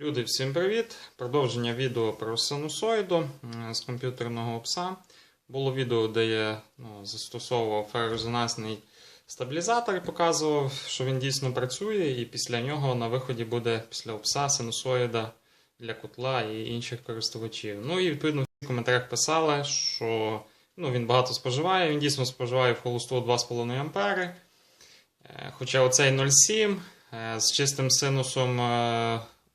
Люди, всім привіт! Продовження відео про синусоїду з комп'ютерного пса. Було відео, де я ну, застосовував ферорезонансний стабілізатор і показував, що він дійсно працює, і після нього на виході буде після пса синусоїда для котла і інших користувачів. Ну і відповідно в коментарях писали, що ну, він багато споживає, він дійсно споживає в холосту 2,5 А. Е, Хоча оцей 0,7 е, з чистим синусом.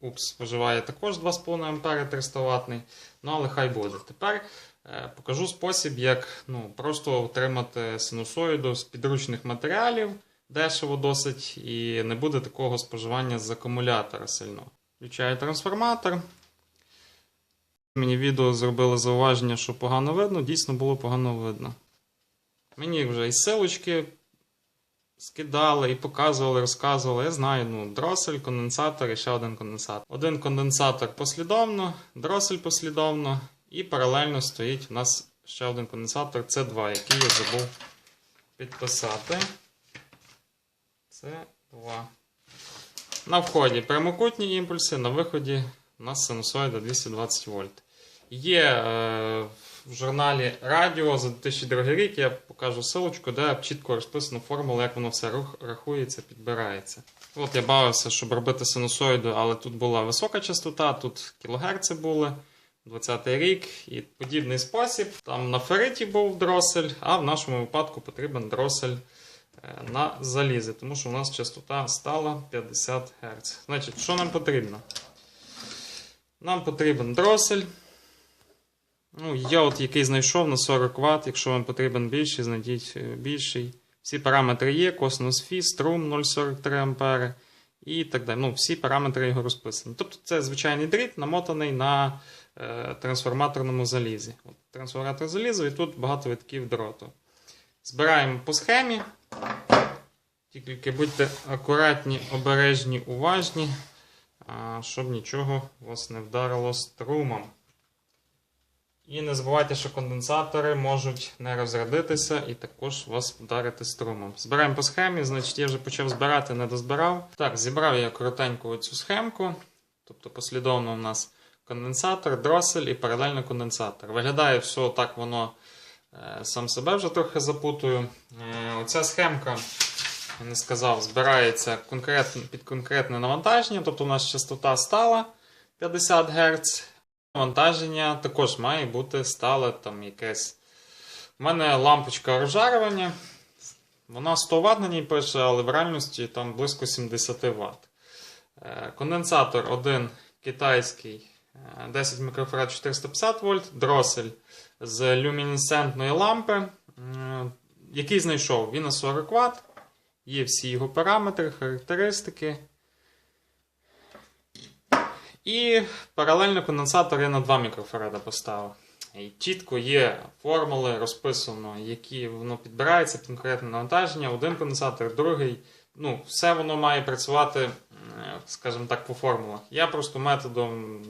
УПС споживає також 2,5 А 300 ватний, ну але хай буде. Тепер е, покажу спосіб, як ну, просто отримати синусоїду з підручних матеріалів, дешево досить, і не буде такого споживання з акумулятора сильно. Включаю трансформатор. Мені відео зробили зауваження, що погано видно, дійсно було погано видно. Мені вже і силочки скидали і показували, розказували. Я знаю, ну, дросель, конденсатор і ще один конденсатор. Один конденсатор послідовно, дросель послідовно, і паралельно стоїть у нас ще один конденсатор С2, який я забув підписати. С2. На вході прямокутні імпульси, на виході у нас синусоїда 220 вольт. Є е, в журналі Радіо за 2002 рік, я покажу силочку, де чітко розписано формула, як воно все рух, рахується, підбирається. От я бавився, щоб робити синусоїду, але тут була висока частота, тут кілогерці були. 20-й рік і подібний спосіб. Там на фериті був дросель, а в нашому випадку потрібен дросель е, на залізі, тому що у нас частота стала 50 Гц. Значить, що нам потрібно? Нам потрібен дросель. Ну, я от який знайшов на 40 Вт. Якщо вам потрібен більший, знайдіть е, більший. Всі параметри є, косинус Фі, струм 0,43 А і так далі. Ну, всі параметри його розписані. Тобто це звичайний дріт, намотаний на е, трансформаторному залізі. От, трансформатор заліза і тут багато витків дроту. Збираємо по схемі. Тільки будьте акуратні, обережні, уважні, щоб нічого вас не вдарило струмом. І не забувайте, що конденсатори можуть не розрядитися і також вас вдарити струмом. Збираємо по схемі, значить я вже почав збирати, не дозбирав. Так, зібрав я коротеньку цю схемку. Тобто послідовно у нас конденсатор, дросель і паралельно конденсатор. Виглядає все так, воно е, сам себе вже трохи запутую. Е, оця схемка, я не сказав, збирається під конкретне навантаження. Тобто у нас частота стала 50 Гц. Навантаження також має бути стале там якесь. У мене лампочка розжарювання. Вона 100 Вт на ній пише, але в реальності там близько 70 Вт. Е, Конденсатор один китайський е, 10 мікрофарад 450 вольт, дросель з люмінесцентної лампи. Який знайшов? Він на 40 Вт. Є всі його параметри, характеристики. І паралельно конденсатор я на 2 мікрофарада поставив. І чітко є формули, розписано, які воно підбирається під конкретне навантаження. Один конденсатор, другий. Ну, все воно має працювати, скажімо так, по формулах. Я просто методом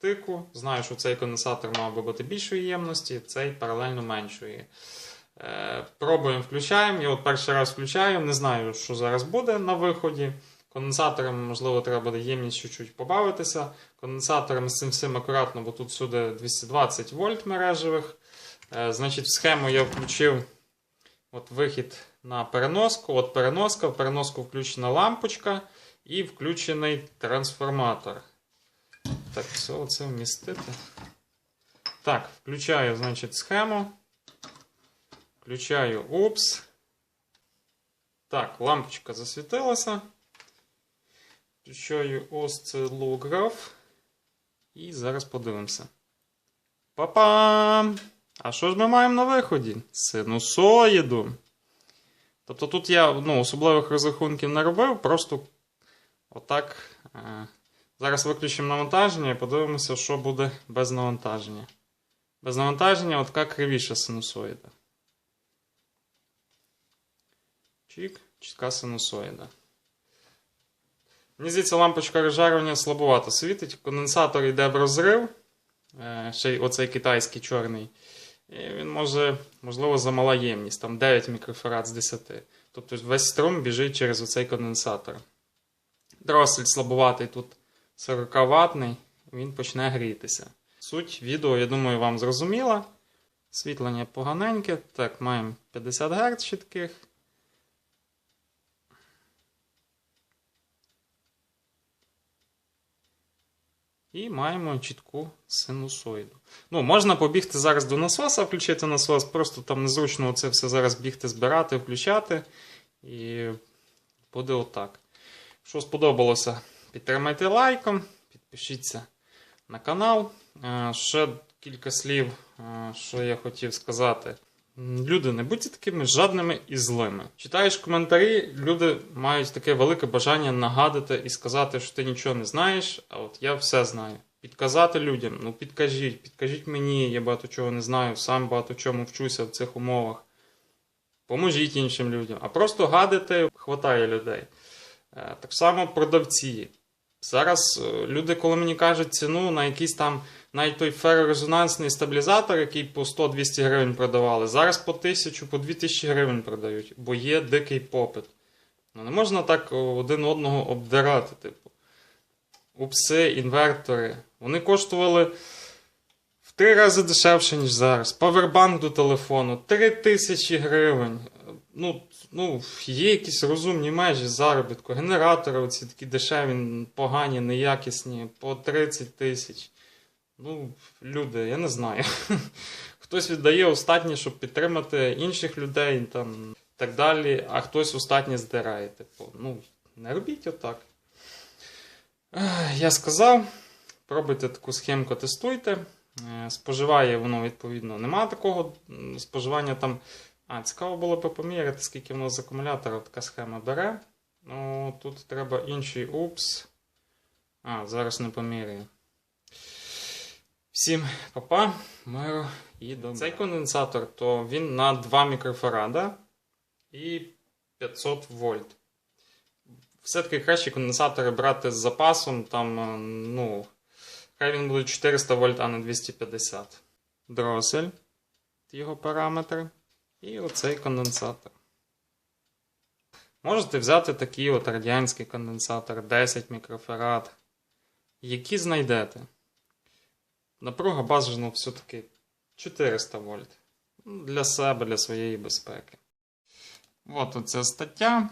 тику знаю, що цей конденсатор мав би бути більшої ємності, цей паралельно меншої. Е, Пробуємо, включаємо. Я от перший раз включаю, не знаю, що зараз буде на виході. Конденсатором, можливо, треба буде ємність чуть-чуть побавитися. Конденсатором з цим всім акуратно, бо тут сюди 220 вольт мережевих. Е, значить, в схему я включив от вихід на переноску. От переноска, в переноску включена лампочка і включений трансформатор. Так, все це вмістити. Так, включаю, значить, схему. Включаю УПС. Так, лампочка засвітилася. Включаю осцилограф. І зараз подивимося. Па-пам! А що ж ми маємо на виході? Синусоїду. Тобто тут я ну, особливих розрахунків не робив, просто отак. Е, зараз виключимо навантаження і подивимося, що буде без навантаження. Без навантаження отака кривіша синусоїда. Чик, чітка синусоїда. Мені здається, лампочка розжарювання слабовато світить. Конденсатор йде в розрив. Е, Ще й оцей китайський чорний. І він може, можливо, замала ємність, там 9 мікрофарад з 10. Тобто весь струм біжить через оцей конденсатор. Дросель слабоватий тут 40 ватний, він почне грітися. Суть відео, я думаю, вам зрозуміла. Світлення поганеньке. Так, маємо 50 Гц чітких. І маємо чітку синусоїду. Ну, можна побігти зараз до насоса, включити насос, просто там незручно це все зараз бігти, збирати, включати. І буде отак. Якщо сподобалося, підтримайте лайком, підпишіться на канал. Е, Ще кілька слів, е, що я хотів сказати. Люди, не будьте такими жадними і злими. Читаєш коментарі, люди мають таке велике бажання нагадати і сказати, що ти нічого не знаєш, а от я все знаю. Підказати людям, ну підкажіть, підкажіть мені, я багато чого не знаю, сам багато чому вчуся в цих умовах. Поможіть іншим людям. А просто гадити хватає людей. Е, Так само продавці. Зараз е, люди, коли мені кажуть ціну на якийсь там навіть той ферорезонансний стабілізатор, який по 100-200 гривень продавали, зараз по 1000, по 2000 гривень продають, бо є дикий попит. Ну не можна так один одного обдирати. Типу. Упси, інвертори. Вони коштували в три рази дешевше, ніж зараз. Павербанк до телефону 3000 гривень. Ну, ну, є якісь розумні межі заробітку. Генератори оці такі дешеві, погані, неякісні, по 30 тисяч. Ну, люди, я не знаю. Хтось віддає остатнє, щоб підтримати інших людей там, так далі, а хтось остатнє здирає. Типу, ну, не робіть отак. Я сказав, пробуйте таку схемку, тестуйте. Е, Споживає воно, відповідно, нема такого споживання там. А, цікаво було б поміряти, скільки воно з акумулятора така схема бере. Ну, тут треба інший упс. А, зараз не поміряю. Всім папа, миру і добра. Цей конденсатор, то він на 2 мікрофарада і 500 вольт. Все-таки краще конденсатори брати з запасом, там, е, ну, хай він буде 400 вольт, а не 250. Дросель, його параметри. І оцей конденсатор. Можете взяти такий от радянський конденсатор 10 мікрофарад. Які знайдете? Напруга бажано все-таки 400 вольт. Ну, Для себе, для своєї безпеки. От оця стаття.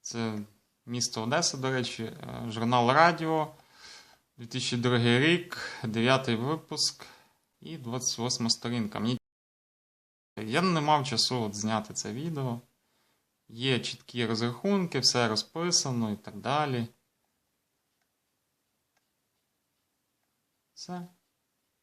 Це місто Одеса, до речі, е, журнал Радіо. 2002 рік, 9 випуск і 28 сторінка. Мені я не мав часу от зняти це відео. Є чіткі розрахунки, все розписано і так далі. Все.